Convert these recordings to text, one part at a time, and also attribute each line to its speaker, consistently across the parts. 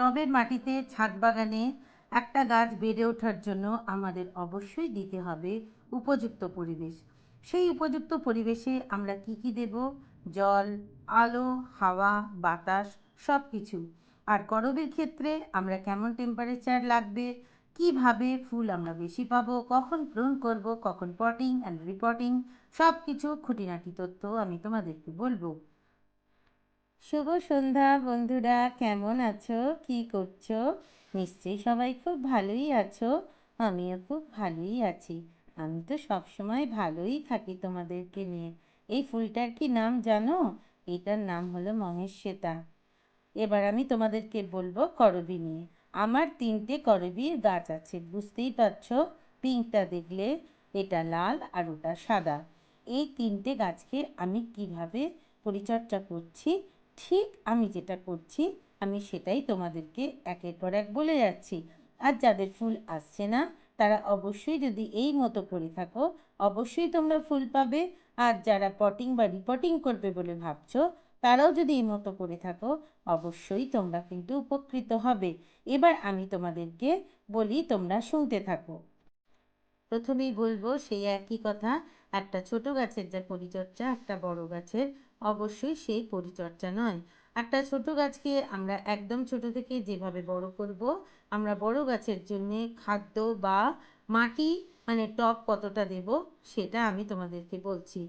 Speaker 1: টবের মাটিতে ছাদ বাগানে একটা গাছ বেড়ে ওঠার জন্য আমাদের অবশ্যই দিতে হবে উপযুক্ত পরিবেশ। সেই উপযুক্ত পরিবেশে আমরা কি কি দেব? জল, আলো, হাওয়া, বাতাস সব কিছু আর করবের ক্ষেত্রে আমরা কেমন টেম্পারেচার লাগবে? কীভাবে ফুল আমরা বেশি পাবো? কখন প্রুন করব? কখন পটিং অ্যান্ড রিপটিং সব কিছু খুঁটিনাটি তথ্য আমি তোমাদেরকে বলব। শুভ সন্ধ্যা বন্ধুরা, কেমন আছো? কি করছ? নিশ্চয়ই সবাই খুব ভালোই আছো, আমিও খুব ভালোই আছি। আমি তো সবসময় ভালোই থাকি তোমাদেরকে নিয়ে। এই ফুলটার কি নাম জানো? এটার নাম হলো মহেশ্বেতা। এবার আমি তোমাদেরকে বলব করবি নিয়ে। আমার তিনটে করবির গাছ আছে, বুঝতেই পারছ? পিঙ্কটা দেখলে এটা লাল আর ওটা সাদা। এই তিনটে গাছকে আমি কীভাবে পরিচর্যা করছি ঠিক আমি যেটা করছি, আমি সেটাই তোমাদেরকে একের পর এক বলে যাচ্ছি। আর যাদের ফুল আসছে না, তারা অবশ্যই যদি এই মতো করে থাকো, অবশ্যই তোমরা ফুল পাবে। আর যারা পটিং বা রিপটিং করবে বলে ভাবছ, তারাও যদি এই মতো করে থাকো, অবশ্যই তোমরা কিন্তু উপকৃত হবে। এবার আমি তোমাদেরকে বলি, তোমরা শুনতে থাকো। প্রথমেই বলব, সেই একই কথা, একটা ছোট গাছের যা পরিচর্যা, একটা বড় গাছের অবশ্যই সেই পরিচর্যা নয়। একটা ছোট গাছকে আমরা একদম ছোট থেকে যেভাবে বড় করব, আমরা বড় গাছের জন্য খাদ্য বা মাটি মানে টপ কতটা দেব, সেটা আমি তোমাদেরকে বলছি।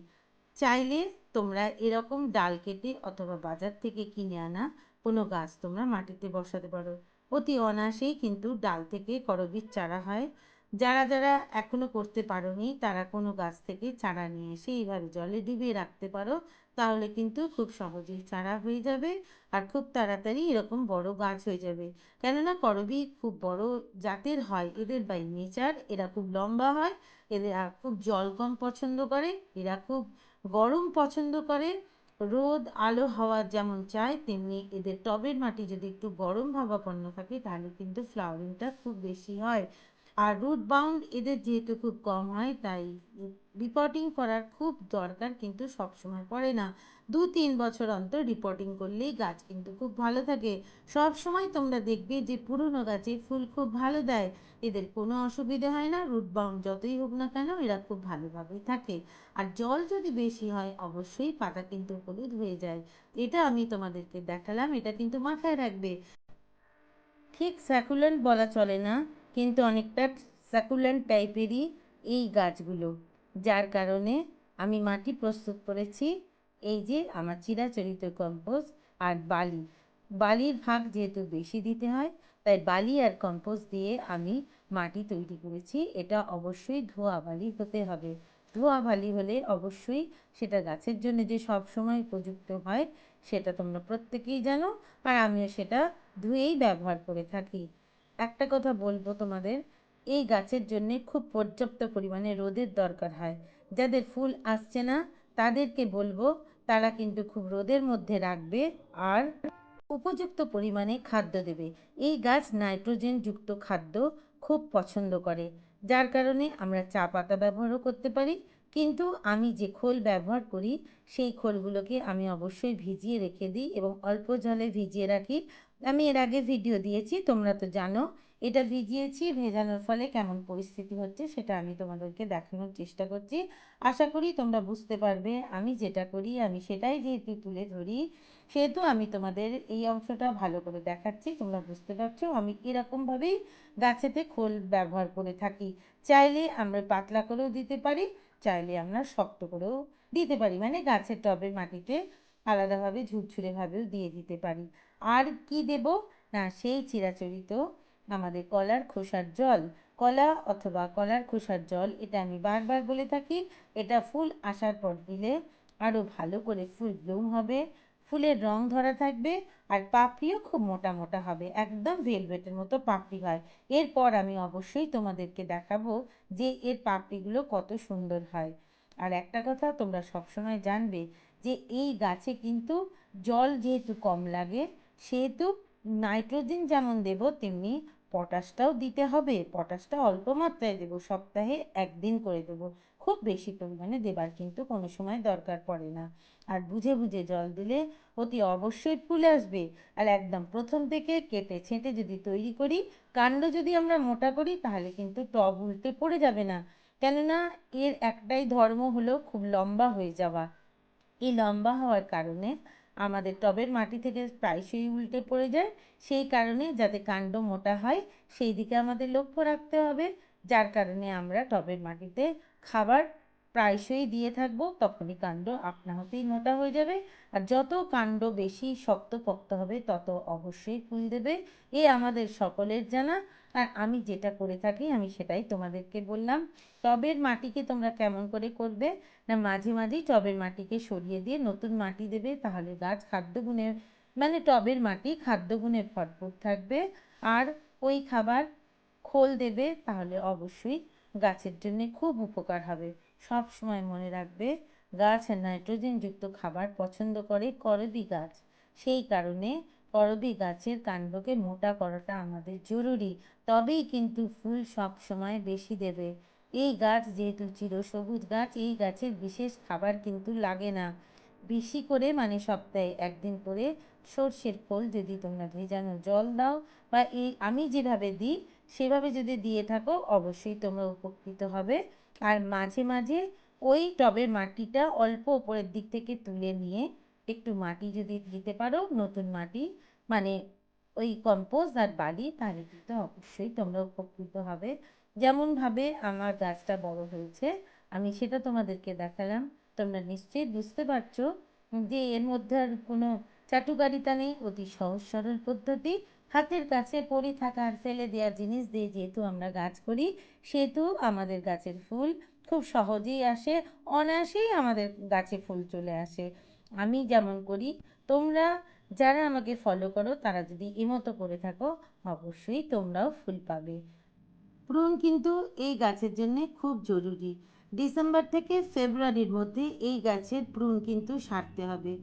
Speaker 1: চাইলে তোমরা এরকম ডাল কেটে অথবা বাজার থেকে কিনে আনা কোনো গাছ তোমরা মাটিতে বসাতে পারো। অতি অনায়াসেই কিন্তু ডাল থেকে করবীর চারা হয়। যারা যারা এখনও করতে পারোনি, তারা কোনো গাছ থেকে চারা নিয়ে এসে এইভাবে জলে ডুবিয়ে রাখতে পারো। তাহলে কিন্তু খুব সহজেই চারা হয়ে যাবে আর খুব তাড়াতাড়ি এরকম বড় গাছ হয়ে যাবে। কেননা করবি খুব বড় জাতের হয়, এদের বাই নেচার এরা খুব লম্বা হয়, এদের খুব জল কম পছন্দ করে, এরা খুব গরম পছন্দ করে। রোদ, আলো, হাওয়া যেমন চায়, তেমনি এদের টবের মাটি যদি একটু গরম ভাবাপন্ন থাকে তাহলে কিন্তু ফ্লাওয়ারিংটা খুব বেশি হয়। আর রুট বাউন্ড এদের যেহেতু খুব কম হয়, তাই রিপোর্টিং করার খুব দরকার কিন্তু সবসময় পড়ে না। দু তিন বছর অন্তর রিপোর্টিং করলেই গাছ কিন্তু খুব ভালো থাকে। সব সময় তোমরা দেখবে যে পুরনো গাছে ফুল খুব ভালো দেয়। এদের কোনো অসুবিধে হয় না রুট বাউন্ড যতই হোক না কেন এরা খুব ভালোভাবেই থাকে। আর জল যদি বেশি হয়, অবশ্যই পাতা কিন্তু হলুদ হয়ে যায়। এটা আমি তোমাদেরকে দেখালাম, এটা কিন্তু মাথায় রাখবে। ঠিক স্যাকুলেন্ট বলা চলে না। কিন্তু অনেকটা স্যাকুলেন্ট টাইপেরই এই গাছগুলো। যার কারণে আমি মাটি প্রস্তুত করেছি, এই যে আমার চিরাচরিত কম্পোস্ট আর বালি। বালির ভাগ যেহেতু বেশি দিতে হয়, তাই বালি আর কম্পোস্ট দিয়ে আমি মাটি তৈরি করেছি। এটা অবশ্যই ধোয়া বালি হতে হবে। ধোয়া বালি হলে অবশ্যই সেটা গাছের জন্য যে সব সময় উপযুক্ত হয়, সেটা তোমরা প্রত্যেকেই জানো। আর আমিও সেটা ধুয়েই ব্যবহার করে থাকি। একটা কথা বলব তোমাদের, এই গাছের জন্যে খুব পর্যাপ্ত পরিমাণে রোদের দরকার হয়। যাদের ফুল আসছে না, তাদেরকে বলব তারা কিন্তু খুব রোদের মধ্যে রাখবে আর উপযুক্ত পরিমাণে খাদ্য দেবে। এই গাছ নাইট্রোজেনযুক্ত খাদ্য খুব পছন্দ করে, যার কারণে আমরা চা পাতা ব্যবহারও করতে পারি। কিন্তু আমি যে খোল ব্যবহার করি, সেই খোলগুলোকে আমি অবশ্যই ভিজিয়ে রেখে দিই এবং অল্প জলে ভিজিয়ে রাখি। আমি এর আগে ভিডিও দিয়েছি, তোমরা তো জানো। এটা ভিজিয়েছি, ভেজানোর ফলে কেমন পরিস্থিতি হচ্ছে সেটা আমি তোমাদেরকে দেখানোর চেষ্টা করছি। আশা করি তোমরা বুঝতে পারবে, আমি যেটা করি, আমি সেটাই যেহেতু তুলে ধরি, সেহেতু আমি তোমাদের এই অংশটা ভালো করে দেখাচ্ছি, তোমরা বুঝতে পারছ। আমি এরকমভাবেই গাছেতে খোল ব্যবহার করে থাকি। চাইলে আমরা পাতলা করেও দিতে পারি, চাইলে আমরা শক্ত করেও দিতে পারি। মানে গাছের টবের মাটিতে আলাদাভাবে ঝুরঝুরেভাবেও দিয়ে দিতে পারি। আর কি দেব? না, সেই চিরাচরিত আমাদের কলার খোসার জল। কলা অথবা কলার খোসার জল, এটা আমি বারবার বলে থাকি, এটা ফুল আসার পর দিলে আরও ভালো করে ফুল ব্লুম হবে, ফুলের রং ধরা থাকবে, আর পাপড়িও খুব মোটা মোটা হবে, একদম ভেলভেটের মতো পাপড়ি হয়। এরপর আমি অবশ্যই তোমাদেরকে দেখাবো যে এর পাপড়িগুলো কত সুন্দর হয়। আর একটা কথা তোমরা সবসময় জানবে যে এই গাছে কিন্তু জল যেহেতু কম লাগে সেহেতু নাইট্রোজেন যেমন দেবো, তেমনি পটাশটাও দিতে হবে। পটাশটা অল্প মাত্রায় দেবো, সপ্তাহে একদিন করে দেবো। খুব বেশি পরিমাণে দেবার কিন্তু কোনো সময় দরকার পড়ে না। আর বুঝে বুঝে জল দিলে অতি অবশ্যই ফুল আসবে। আর একদম প্রথম থেকে কেটে ছেঁটে যদি তৈরি করি, কাণ্ড যদি আমরা মোটা করি, তাহলে কিন্তু টব উল্টে পড়ে যাবে না। কেননা এর একটাই ধর্ম হলো খুব লম্বা হয়ে যাওয়া। এই লম্বা হওয়ার কারণে আমাদের টবের মাটি থেকে প্রায়শই উল্টে পড়ে যায়। সেই কারণে যাতে কাণ্ড মোটা হয়, সেই দিকে আমাদের লক্ষ্য রাখতে হবে। যার কারণে আমরা টবের মাটিতে খাবার প্রায়শই দিয়ে থাকব, তখনই কাণ্ড আপনা হতেই মোটা হয়ে যাবে। আর যত কাণ্ড বেশি শক্তপোক্ত হবে, তত অবশ্যই ফুল দেবে। এ আমাদের সকলের জানা। আর আমি যেটা করে থাকি, আমি সেটাই তোমাদেরকে বললাম। টবের মাটিকে তোমরা কেমন করে করবে? না, মাঝে মাঝেই টবের মাটিকে সরিয়ে দিয়ে নতুন মাটি দেবে, তাহলে গাছ খাদ্যগুণে মানে টবের মাটি খাদ্যগুণে ভরপুর থাকবে। আর ওই খাবার খোল দেবে, তাহলে অবশ্যই গাছের জন্যে খুব উপকার হবে। সব সময় মনে রাখবে, গাছ নাইট্রোজেনযুক্ত খাবার পছন্দ করে করবি গাছ। সেই কারণে করবি গাছের কাণ্ডকে মোটা করাটা আমাদের জরুরি, তবেই কিন্তু ফুল সব সময় বেশি দেবে। এই গাছ যেহেতু চিরসবুজ গাছ, এই গাছের বিশেষ খাবার কিন্তু লাগে না। বেশি করে মানে সপ্তাহে একদিন করে সর্ষের খোল যদি তোমরা ভেজানো জল দাও বা এই আমি যেভাবে দিই, সেভাবে যদি দিয়ে থাকো, অবশ্যই তোমরা উপকৃত হবে। আর মাঝে মাঝে ওই টবের মাটিটা অল্প ওপরের দিক থেকে তুলে নিয়ে একটু মাটি যদি দিতে পারো, নতুন মাটি মানে ওই কম্পোস্ট আর বালি, তাহলে কিন্তু অবশ্যই তোমরা উপকৃত হবে। যেমনভাবে আমার গাছটা বড় হয়েছে, আমি সেটা তোমাদেরকে দেখালাম। তোমরা নিশ্চয়ই বুঝতে পারছ যে এর মধ্যে আর কোনো চাটুকারিতা নেই, অতি সহজ সরল পদ্ধতি। হাতের কাছে পড়ে থাকা আর ফেলে দেওয়া জিনিস দিয়ে যেহেতু আমরা গাছ করি, সেহেতু আমাদের গাছের ফুল খুব সহজেই আসে, অনায়াসেই আমাদের গাছে ফুল চলে আসে। আমি যেমন করি, তোমরা যারা আমাকে ফলো করো, তারা যদি এমতো করে থাকো, অবশ্যই তোমরাও ফুল পাবে। প্রুন কিন্তু এই গাছের জন্য খুব জরুরি। ডিসেম্বর থেকে ফেব্রুয়ারির মধ্যে এই গাছের প্রুন কিন্তু সারতে হবে।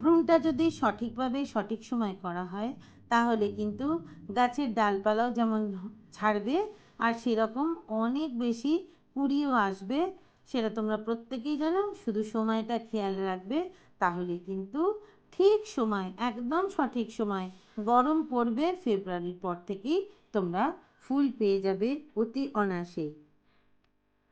Speaker 1: প্রুনটা যদি সঠিকভাবে সঠিক সময় করা হয় তাহলে কিন্তু গাছের ডালপালাও যেমন ছাড়বে আর সেরকম অনেক বেশি কুড়িও আসবে, সেটা তোমরা প্রত্যেকেই জানো। শুধু সময়টা খেয়াল রাখবে, তাহলে কিন্তু ঠিক সময়, একদম সঠিক সময়, গরম পড়বে, ফেব্রুয়ারির পর থেকেই তোমরা ফুল পেয়ে যাবে অতি অনায়াসেই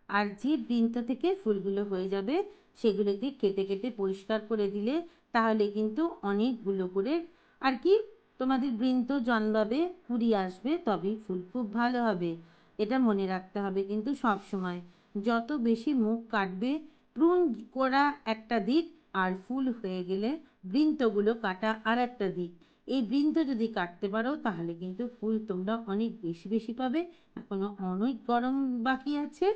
Speaker 1: আর যে বৃন্ত থেকে ফুলগুলো হয়ে যাবে, সেগুলোকে কেটে কেটে পরিষ্কার করে দিলে তাহলে কিন্তু অনেকগুলো করে, আর কি তোমাদের বৃন্ত জন্মাবে কুড়ি আসবে, তবেই ফুল খুব ভালো হবে। এটা মনে রাখতে হবে কিন্তু সব সময়। যত বেশি মুখ কাটবে প্রুন করা একটা দিক আর ফুল হয়ে গেলে বৃন্তগুলো কাটা আর একটা দিক। এই বৃন্ত যদি কাটতে পারো, তাহলে কিন্তু ফুল তোমরা অনেক বেশি বেশি পাবে। এখনও অনেক গরম বাকি আছে।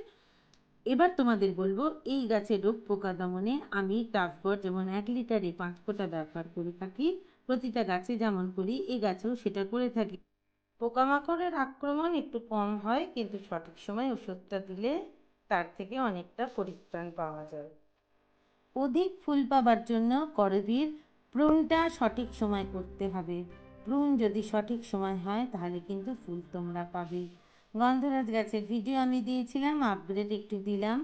Speaker 1: এবার তোমাদের বলব, এই গাছের রোগ পোকা দমনে আমি টাফগড় যেমন এক লিটারে পাঁচ ফোঁটা ব্যবহার করে থাকি। প্রতিটা গাছে যেমন করি, এই গাছেও সেটা করে থাকি। পোকামাকড়ের আক্রমণ একটু কম হয়, কিন্তু সঠিক সময় ওষুধটা দিলে তার থেকে অনেকটা পরিত্রাণ পাওয়া যায়। অধিক ফুল পাবার জন্য করবীর প্রুনটা সঠিক সময় করতে হবে। প্রুন যদি সঠিক সময় হয়, তাহলে কিন্তু ফুল তোমরা পাবে। গন্ধরাজ গাছের ভিডিও আমি দিয়েছিলাম আপগ্রেড একটু দিলাম।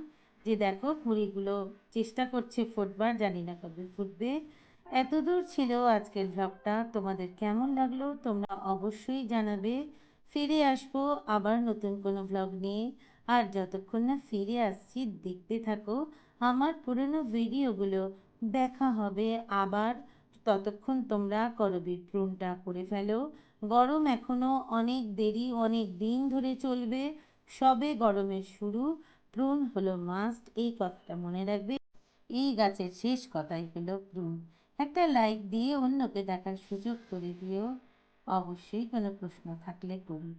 Speaker 1: যে দেখো, কুড়িগুলো চেষ্টা করছে ফুটবার, জানি না কবে ফুটবে। এত দূর ছিল আজকের ভ্লগটা তোমাদের কেমন লাগল তোমরা অবশ্যই জানাবে। ফিরে আসব আবার নতুন কোনো ভ্লগ নিয়ে। আর যতক্ষণ না ফিরে আসছি, দেখতে থাকো। আমার পুরনো ভিডিওগুলো দেখা হবে আবার। ততক্ষণ তোমরা করবি প্রুনটা করে ফেলো। গরম এখনও অনেক দেরি, অনেক দিন ধরে চলবে। সবে গরমের শুরু। প্রুন হলো মাস্ট এই কথাটা মনে রাখবে। এই গাছের শেষ কথাই হলো প্রুন একটা লাইক দিয়ে অন্যকে দেখার সুযোগ করে দিও অবশ্যই কোনো প্রশ্ন থাকলে করুন।